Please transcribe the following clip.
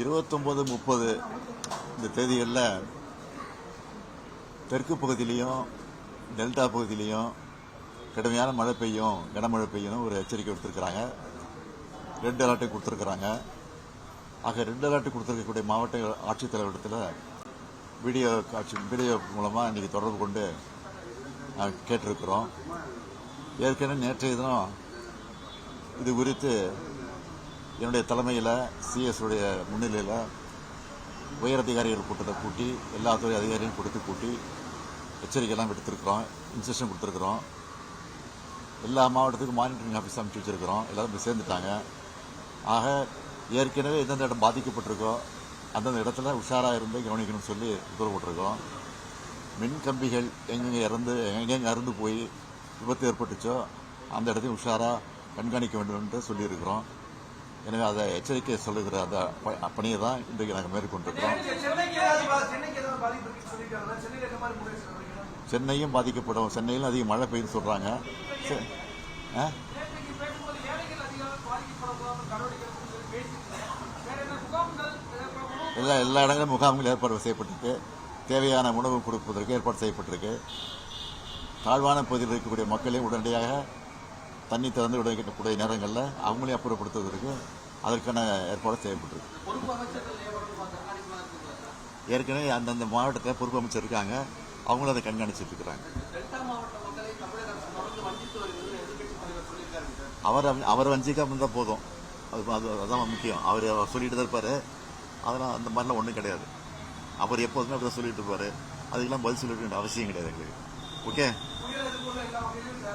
இருபத்தொம்போது முப்பது இந்த தேதிகளில் தெற்கு பகுதியிலையும் டெல்டா பகுதியிலையும் கடுமையான மழை பெய்யும் கனமழை பெய்யும் ஒரு எச்சரிக்கை கொடுத்துருக்குறாங்க ரெட் அலர்ட்டை கொடுத்துருக்குறாங்க. ஆக ரெட் அலர்ட் கொடுத்துருக்கக்கூடிய மாவட்ட ஆட்சித்தலைவரிடத்தில் வீடியோ காட்சி வீடியோ மூலமாக இன்றைக்கி தொடர்பு கொண்டு நாங்கள் கேட்டிருக்கிறோம். ஏற்கனவே நேற்றைய தினம் இது குறித்து என்னுடைய தலைமையில் சிஎஸ் முன்னிலையில் முன்னிலையில் உயரதிகாரிகள் கூட்டத்தை கூட்டி எல்லா துறை அதிகாரியும் கொடுத்து கூட்டி எச்சரிக்கையெல்லாம் எடுத்திருக்கிறோம் இன்ஸ்ட்ரக்ஷன் கொடுத்துருக்குறோம். எல்லா மாவட்டத்துக்கும் மானிட்டரிங் ஆஃபீஸ் அமைச்சு வச்சுருக்கிறோம். எல்லோரும் போய் சேர்ந்துட்டாங்க. ஆக ஏற்கனவே எந்தெந்த இடம் பாதிக்கப்பட்டிருக்கோ அந்தந்த இடத்துல உஷாராக இருந்து கவனிக்கணும்னு சொல்லி உத்தரவு போட்டிருக்கோம். மின் கம்பிகள் எங்கெங்கே இறந்து எங்கெங்கே அறுந்து போய் விபத்து ஏற்பட்டுச்சோ அந்த இடத்தையும் உஷாராக கண்காணிக்க வேண்டும் என்று சொல்லியிருக்கிறோம். எனவே அதை எச்சரிக்கை சொல்லுகிற அந்த பணியை தான் இன்றைக்கு நாங்கள் மேற்கொண்டிருக்கிறோம். சென்னையும் பாதிக்கப்படும். சென்னையிலும் அதிக மழை பெய்யுன்னு சொல்கிறாங்க ஆ? எல்லா எல்லா இடங்களும் முகாம்கள் ஏற்பாடு செய்யப்பட்டிருக்கு. தேவையான உணவு கொடுப்பதற்கு ஏற்பாடு செய்யப்பட்டிருக்கு. தாழ்வான பகுதியில் இருக்கக்கூடிய மக்களையும் உடனடியாக தண்ணி திறந்து விடக்கூடிய நேரங்களில் அவங்களையும் அப்புறப்படுத்துவதற்கு அதற்கான ஏற்பாடு கண்காணிக்கலாம் ஏற்கனவே அந்தந்த மாவட்டத்தில் பொறுப்பு அமைச்சர் இருக்காங்க. அவங்களும் அதை கண்காணிச்சிட்டு இருக்கிறாங்க. அவர் அவர் வஞ்சிக்காம இருந்தால் போதும். அது அது அதான் முக்கியம். அவர் சொல்லிட்டு தான் இருப்பார். அதெல்லாம் அந்த மாதிரிலாம் ஒன்றும் கிடையாது. அவர் எப்போதுமே அப்படி தான் சொல்லிட்டு இருப்பார். அதுக்கெல்லாம் பதில் சொல்லிட்டு வேண்டிய அவசியம் கிடையாது எங்களுக்கு. ஓகே?